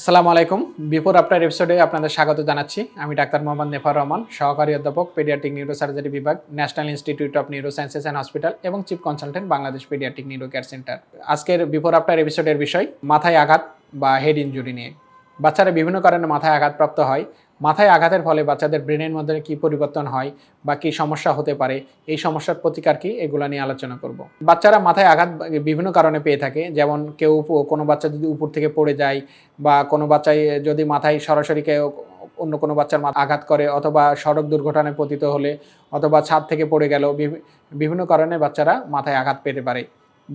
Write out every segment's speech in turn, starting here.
আসসালামু আলাইকুম। Before after এপিসোডে আপনাদের স্বাগত জানাচ্ছি। আমি ডাক্তার মোহাম্মদ নেফার রহমান, সহকারী অধ্যাপক পেডিয়াট্রিক নিউরোসার্জারি বিভাগ national institute of neuro sciences and hospital এবং chief consultant Bangladesh pediatric neuro care centre আজকের বিফোর আফটার এপিসোডের বিষয়, মাথায় আঘাত বা হেড ইঞ্জুরি নিয়ে। বাচ্চারা বিভিন্ন কারণে মাথায় আঘাতপ্রাপ্ত হয়। মাথায় আঘাতের ফলে বাচ্চাদের ব্রেনের মধ্যে কি পরিবর্তন হয় বা কি সমস্যা হতে পারে, এই সমস্যার প্রতিকার কি, এগুলো নিয়ে আলোচনা করব। বাচ্চারা মাথায় আঘাত বিভিন্ন কারণে পেয়ে থাকে, যেমন কেউ কোনো বাচ্চা যদি উপর থেকে পড়ে যায় বা কোনো বাচ্চায় যদি মাথায় সরাসরি কেউ অন্য কোনো বাচ্চার মাথা আঘাত করে অথবা সড়ক দুর্ঘটনায় পতিত হলে অথবা ছাদ থেকে পড়ে গেল বিভিন্ন কারণে বাচ্চারা মাথায় আঘাত পেতে পারে।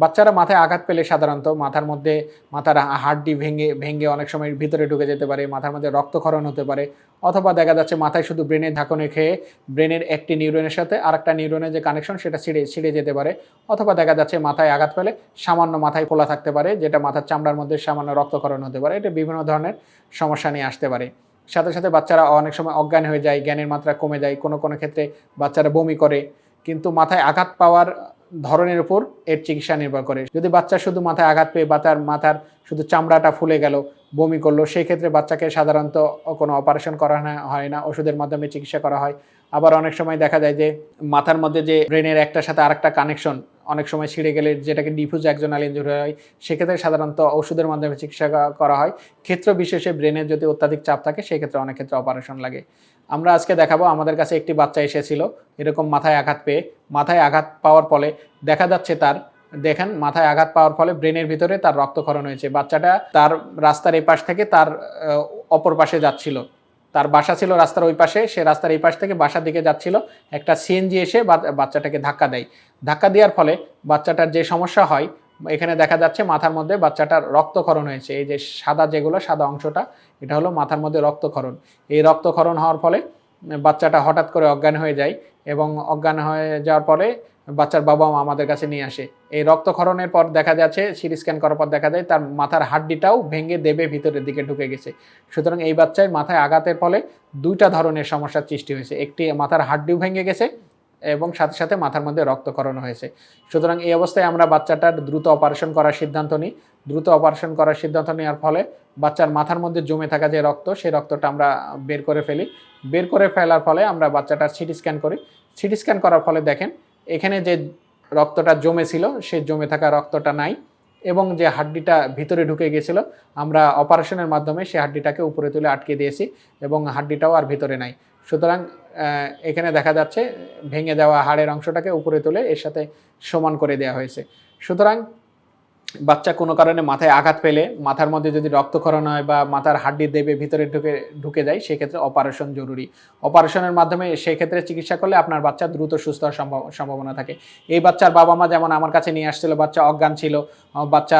বাচ্চারা মাথায় আঘাত পেলে সাধারণত মাথার মধ্যে, মাথার হাড্ডি ভেঙে ভেঙে অনেক সময় ভিতরে ঢুকে যেতে পারে, মাথার মধ্যে রক্তক্ষরণ হতে পারে, অথবা দেখা যাচ্ছে মাথায় শুধু ব্রেনের ঢাকনে খেয়ে ব্রেনের একটি নিউরনের সাথে আরেকটা নিউরনের যে কানেকশন সেটা ছিঁড়ে ছিঁড়ে যেতে পারে, অথবা দেখা যাচ্ছে মাথায় আঘাত পেলে সামান্য মাথায় ফোলা থাকতে পারে, যেটা মাথার চামড়ার মধ্যে সামান্য রক্তক্ষরণ হতে পারে, এটা বিভিন্ন ধরনের সমস্যা নিয়ে আসতে পারে। সাথে সাথে বাচ্চারা অনেক সময় অজ্ঞান হয়ে যায়, জ্ঞানের মাত্রা কমে যায়, কোনো কোনো ক্ষেত্রে বাচ্চারা বমি করে, কিন্তু মাথায় আঘাত পাওয়ার ধরনের উপর এর চিকিৎসা নির্ভর করে। যদি বাচ্চা শুধু মাথায় আঘাত পেয়ে বা তার মাথার শুধু চামড়াটা ফুলে গেল, বমি করল সেই ক্ষেত্রে বাচ্চাকে সাধারণত কোনো অপারেশন করানো হয় না। ওষুধের মাধ্যমে চিকিৎসা করা হয়। আবার অনেক সময় দেখা যায় যে মাথার মধ্যে যে ব্রেনের একটার সাথে আরেকটা কানেকশন অনেক সময় ছিঁড়ে গেলে যেটাকে ডিফিউজ একজনাল ইঞ্জুরি হয়, সেক্ষেত্রে সাধারণত ওষুধের মাধ্যমে চিকিৎসা করা হয়। ক্ষেত্র বিশেষে ব্রেনের যদি অত্যাধিক চাপ থাকে, সেক্ষেত্রে অনেক ক্ষেত্রে অপারেশন লাগে। আমরা আজকে দেখাবো, আমাদের কাছে একটি বাচ্চা এসেছিল, এরকম মাথায় আঘাত পেয়ে। মাথায় আঘাত পাওয়ার ফলে দেখা যাচ্ছে তার, দেখেন, মাথায় আঘাত পাওয়ার ফলে ব্রেনের ভিতরে তার রক্তক্ষরণ হয়েছে। বাচ্চাটা তার রাস্তার এই পাশ থেকে তার অপর পাশে যাচ্ছিল। তার বাসা ছিল রাস্তার ওই পাশে, সে রাস্তার এই পাশ থেকে বাসার দিকে যাচ্ছিল। একটা সিএনজি এসে বাচ্চাটাকে ধাক্কা দেয়। ধাক্কা দেওয়ার ফলে বাচ্চাটার যে সমস্যা হয়, এখানে দেখা যাচ্ছে মাথার মধ্যে বাচ্চাটার রক্তক্ষরণ হয়েছে। এই যে সাদা যেগুলো, সাদা অংশটা, এটা হলো মাথার মধ্যে রক্তক্ষরণ। এই রক্তক্ষরণ হওয়ার ফলে বাচ্চাটা হঠাৎ করে অজ্ঞান হয়ে যায় এবং অজ্ঞান হয়ে যাওয়ার পরে বাচ্চার বাবা মা আমাদের কাছে নিয়ে আসে। এই রক্তক্ষরণের পর দেখা যাচ্ছে, সিটি স্ক্যান করার পর দেখা যায় তার মাথার হাড্ডিটাও ভেঙে দেবে, ভিতরের দিকে ঢুকে গেছে। সুতরাং এই বাচ্চায় মাথায় আঘাতের ফলে দুইটা ধরনের সমস্যার সৃষ্টি হয়েছে। একটি মাথার হাড্ডিও ভেঙে গেছে এবং সাথে সাথে মাথার মধ্যে রক্তক্ষরণ হয়েছে। সুতরাং এই অবস্থায় আমরা বাচ্চাটার দ্রুত অপারেশন করার সিদ্ধান্ত নিই। দ্রুত অপারেশন করার সিদ্ধান্ত নেওয়ার ফলে বাচ্চার মাথার মধ্যে জমে থাকা যে রক্ত, সেই রক্তটা আমরা বের করে ফেলি। বের করে ফেলার ফলে আমরা বাচ্চাটার সিটি স্ক্যান করি। সিটি স্ক্যান করার ফলে দেখেন, এখানে যে রক্তটা জমে ছিল সেই জমে থাকা রক্তটা নাই এবং যে হাড্ডিটা ভিতরে ঢুকে গিয়েছিল আমরা অপারেশনের মাধ্যমে সেই হাড্ডিটাকে উপরে তুলে আটকে দিয়েছি এবং হাড্ডিটাও আর ভিতরে নাই। সুতরাং এখানে দেখা যাচ্ছে, ভেঙে দেওয়া হাড়ের অংশটাকে উপরে তুলে এর সাথে সমান করে দেওয়া হয়েছে। সুতরাং বাচ্চা কোনো কারণে মাথায় আঘাত পেলে, মাথার মধ্যে যদি রক্তক্ষরণ হয় বা মাথার হাড্ডি দেবে, ভিতরে ঢুকে ঢুকে যায়, সেক্ষেত্রে অপারেশন জরুরি। অপারেশনের মাধ্যমে সেক্ষেত্রে চিকিৎসা করলে আপনার বাচ্চা দ্রুত সুস্থ হওয়ার সম্ভব- সম্ভাবনা থাকে। এই বাচ্চার বাবা মা যেমন আমার কাছে নিয়ে আসছিল, বাচ্চা অজ্ঞান ছিল বাচ্চা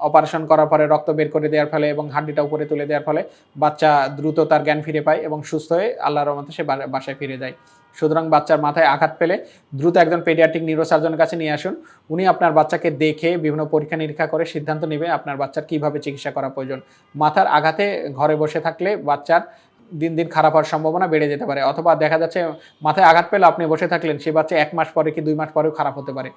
অপারেশন করার পরে রক্ত বের করে দেওয়ার ফলে এবং হাড্ডিটা উপরে তুলে দেওয়ার ফলে বাচ্চা দ্রুত তার জ্ঞান ফিরে পায় এবং সুস্থ হয়ে আল্লাহর রহমতে সে বাসায় ফিরে যায়। সুতরাং বাচ্চার মাথায় আঘাত পেলে দ্রুত একজন পেডিয়াট্রিক নিউরোসার্জনের কাছে নিয়ে আসুন। উনি আপনার বাচ্চাকে দেখে বিভিন্ন পরীক্ষা নিরীক্ষা করে সিদ্ধান্ত নেবে আপনার বাচ্চার কীভাবে চিকিৎসা করা প্রয়োজন। মাথার আঘাতে ঘরে বসে থাকলে বাচ্চার দিন দিন খারাপ হওয়ার সম্ভাবনা বেড়ে যেতে পারে। অথবা দেখা যাচ্ছে মাথায় আঘাত পেলে আপনি বসে থাকলেন, সে বাচ্চা এক মাস পরে কি দুই মাস পরেও খারাপ হতে পারে।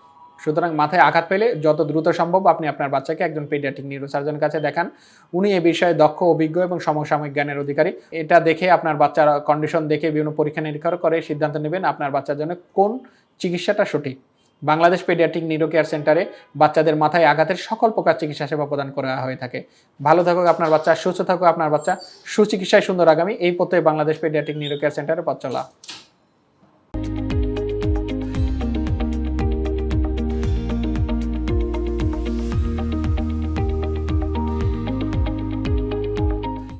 সুতরাং মাথায় আঘাত পেলে যত দ্রুত সম্ভব আপনি আপনার বাচ্চাকে একজন পেডিয়াট্রিক নিউরোসার্জনের কাছে দেখান। উনি এ বিষয়ে দক্ষ, অভিজ্ঞ এবং সমসাময়িক জ্ঞানের অধিকারী। এটা দেখে আপনার বাচ্চার কন্ডিশন দেখে বিভিন্ন পরীক্ষা নিরীক্ষা করে সিদ্ধান্ত নেবেন আপনার বাচ্চার জন্য কোন চিকিৎসাটা সঠিক। বাংলাদেশ পেডিয়াট্রিক নিউরো কেয়ার সেন্টারে বাচ্চাদের মাথায় আঘাতের সকল প্রকার চিকিৎসা সেবা প্রদান করা হয়ে থাকে। ভালো থাকুক আপনার বাচ্চা, সুস্থ থাকুক আপনার বাচ্চা। সুচিকিৎসায় সুন্দর আগামী। এই পথে বাংলাদেশ পেডিয়াট্রিক নিউরো কেয়ার সেন্টারে পথ চলা।